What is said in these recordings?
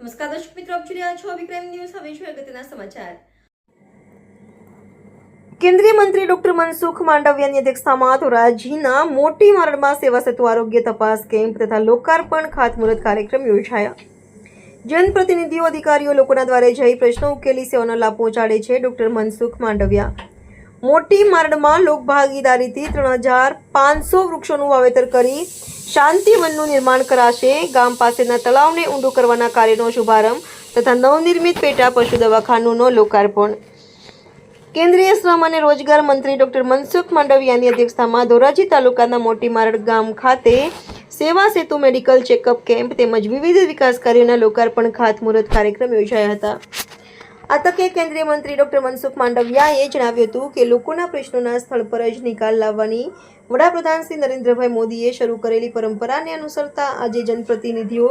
નમસ્કાર દર્શક મિત્રો, આપ જોઈ રહ્યા છો વિક્રમ ન્યૂઝ. હવે અગત્યના સમાચાર. કેન્દ્રીય મંત્રી ડોક્ટર મનસુખ માંડવિયાની અધ્યક્ષતામાં ધોરાજીના મોટી મારડમાં સેવા સેતુ આરોગ્ય તપાસ કેમ્પ તથા લોકાર્પણ ખાતમુહૂર્ત કાર્યક્રમ યોજાયા. જનપ્રતિનિધિઓ, અધિકારીઓ લોકોના દ્વારે જઈ પ્રશ્નો ઉકેલી સેવાનો લાભ પહોંચાડે છે ડોક્ટર મનસુખ માંડવિયા. મોટી મારડમાં લોકભાગીદારીથી ત્રણ હજાર પાંચસો વૃક્ષોનું વાવેતર કરી શાંતિવનનું નિર્માણ કરાશે. ગામ પાસેના તળાવને ઊંડું કરવાના કાર્યનો શુભારંભ તથા નવનિર્મિત પેટા પશુ દવાખાનુંનો લોકાર્પણ. કેન્દ્રીય શ્રમ અને રોજગાર મંત્રી ડોક્ટર મનસુખ માંડવિયાની અધ્યક્ષતામાં ધોરાજી તાલુકાના મોટી મારડ ગામ ખાતે સેવા સેતુ મેડિકલ ચેકઅપ કેમ્પ તેમજ વિવિધ વિકાસ કાર્યોના લોકાર્પણ ખાતમુહૂર્ત કાર્યક્રમ યોજાયા હતા. આ તકે કેન્દ્રીય મંત્રી ડોક્ટર મનસુખ માંડવિયાએ જણાવ્યું હતું કે લોકોના પ્રશ્નોના સ્થળ પર જ નિકાલ લાવવાની વડાપ્રધાન શ્રી નરેન્દ્રભાઈ મોદીએ શરૂ કરેલી પરંપરાને અનુસરતા આજે જનપ્રતિનિધિઓ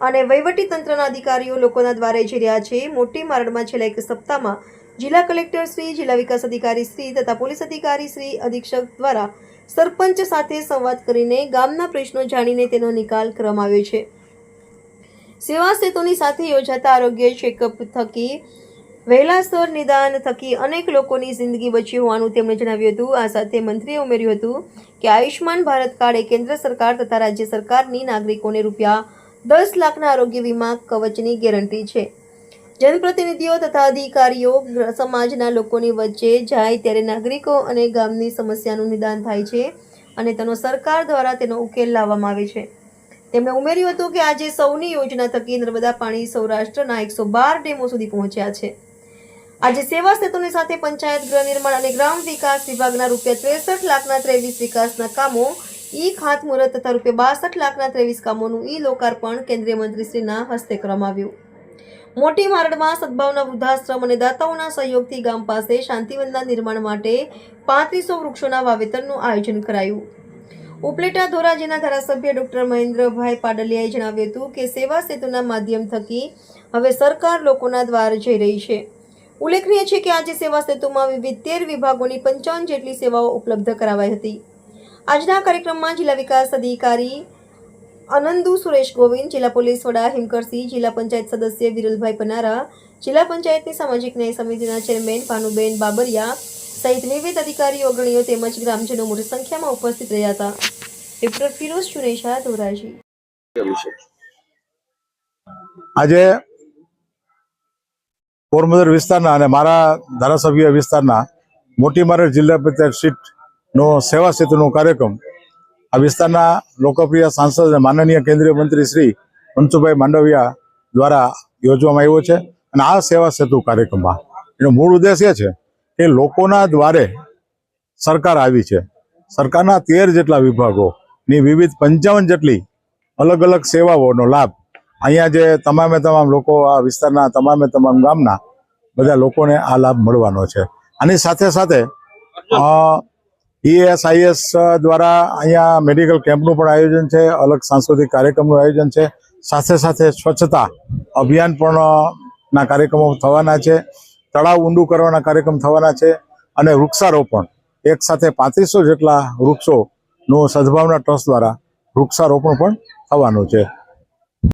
અને વહીવટી તંત્રના અધિકારીઓ લોકોના દ્વારે જઈ રહ્યા છે. મોટી મારડમાં છેલ્લા એક સપ્તાહમાં જિલ્લા કલેક્ટર શ્રી, જિલ્લા વિકાસ અધિકારી શ્રી તથા પોલીસ અધિકારી શ્રી અધિક્ષક દ્વારા સરપંચ સાથે સંવાદ કરીને ગામના પ્રશ્નો જાણીને તેનો નિકાલ કરવામાં આવ્યો છે. સેવા સેતુની સાથે યોજાતા આરોગ્ય ચેકઅપ થકી, વહેલા સ્તર નિદાન થકી અનેક લોકોની જિંદગી બચી હોવાનું તેમણે જણાવ્યું હતું. આ સાથે મંત્રીએ ઉમેર્યું હતું કે આયુષ્યમાન ભારત કાર્ડ એ કેન્દ્ર સરકાર તથા રાજ્ય સરકારની નાગરિકોને રૂપિયા દસ લાખના આરોગ્ય વીમા કવચની ગેરંટી છે. જનપ્રતિનિધિઓ તથા અધિકારીઓ સમાજના લોકોની વચ્ચે જાય ત્યારે નાગરિકો અને ગામની સમસ્યાનું નિદાન થાય છે અને તેનો સરકાર દ્વારા તેનો ઉકેલ લાવવામાં આવે છે. તેમણે ઉમેર્યું હતું કે આજે સૌની યોજના થકી નર્મદા પાણી સૌરાષ્ટ્રના એકસો બાર ડેમો સુધી પહોંચ્યા છે. આજે સેવા સેતુની સાથે પંચાયત ગૃહ નિર્માણ અને ગ્રામ વિકાસ વિભાગના રૂપિયા ત્રેસઠ લાખના ત્રેવીસ વિકાસના કામો, ઈ ખાતમુહૂર્ત તથા રૂપિયા બાસઠ લાખના ત્રેવીસ કામોનું ઈ લોકાર્પણ કેન્દ્રીય મંત્રીશ્રીના હસ્તે કરવામાં આવ્યું. મોટી મારડમાં સદભાવના વૃદ્ધાશ્રમ અને દાતાઓના સહયોગથી ગામ પાસે શાંતિવનના નિર્માણ માટે પાંત્રીસો વૃક્ષોના વાવેતરનું આયોજન કરાયું. ઉપલેટા ધોરાજીના ધારાસભ્ય ડોક્ટર મહેન્દ્રભાઈ પાડલિયાએ જણાવ્યું હતું કે સેવા સેતુના માધ્યમ થકી હવે સરકાર લોકોના દ્વાર જઈ રહી છે. ઉલ્લેખનીય છે કે આજે સેવા સેતુમાં વિવિધ તેર વિભાગોની પંચાવન જેટલી સેવાઓ ઉપલબ્ધ કરાવાઈ હતી. આજના કાર્યક્રમમાં જિલ્લા વિકાસ અધિકારી અનંદુ સુરેશ ગોવિંદ, જિલ્લા પોલીસ વડા હિમકરસિંહ જિલ્લા પંચાયત સદસ્ય વિરલભાઈ પનારા, જિલ્લા પંચાયતની સામાજિક ન્યાય સમિતિના ચેરમેન ભાનુબેન બાબરિયા સહિત વિવિધ અધિકારીઓ, અગ્રણીઓ તેમજ ગ્રામજનો મોટી સંખ્યામાં ઉપસ્થિત રહ્યા હતા. રિપોર્ટર ફિરોઝ ચુનેશા, ધોરાજી. આજે પોરબંદર વિસ્તારના અને મારા ધારાસભ્ય વિસ્તારના મોટી મારે જિલ્લા પંચાયત સીટનો સેવા સેતુનો કાર્યક્રમ આ વિસ્તારના લોકપ્રિય સાંસદ અને માનનીય કેન્દ્રીય મંત્રી શ્રી મનસુભાઈ માંડવિયા દ્વારા યોજવામાં આવ્યો છે. અને આ સેવા સેતુ કાર્યક્રમમાં એનો મૂળ ઉદ્દેશ એ છે કે લોકોના દ્વારે સરકાર આવી છે. સરકારના તેર જેટલા વિભાગોની વિવિધ પંચાવન જેટલી અલગ અલગ સેવાઓનો લાભ અહીંયા જે તમામે તમામ લોકો આ વિસ્તારના તમામે તમામ ગામના બધા લોકોને આ લાભ મળવાનો છે. આની સાથે સાથે ઈએસઆઈએસ દ્વારા અહીંયા મેડિકલ કેમ્પનું પણ આયોજન છે, અલગ સાંસ્કૃતિક કાર્યક્રમનું આયોજન છે. સાથે સાથે સ્વચ્છતા અભિયાન પણ ના કાર્યક્રમો થવાના છે. તળાવ ઊંડું કરવાના કાર્યક્રમ થવાના છે અને વૃક્ષારોપણ. એક સાથે પાંત્રીસો જેટલા વૃક્ષોનું સદભાવના ટ્રસ્ટ દ્વારા વૃક્ષારોપણ પણ થવાનું છે.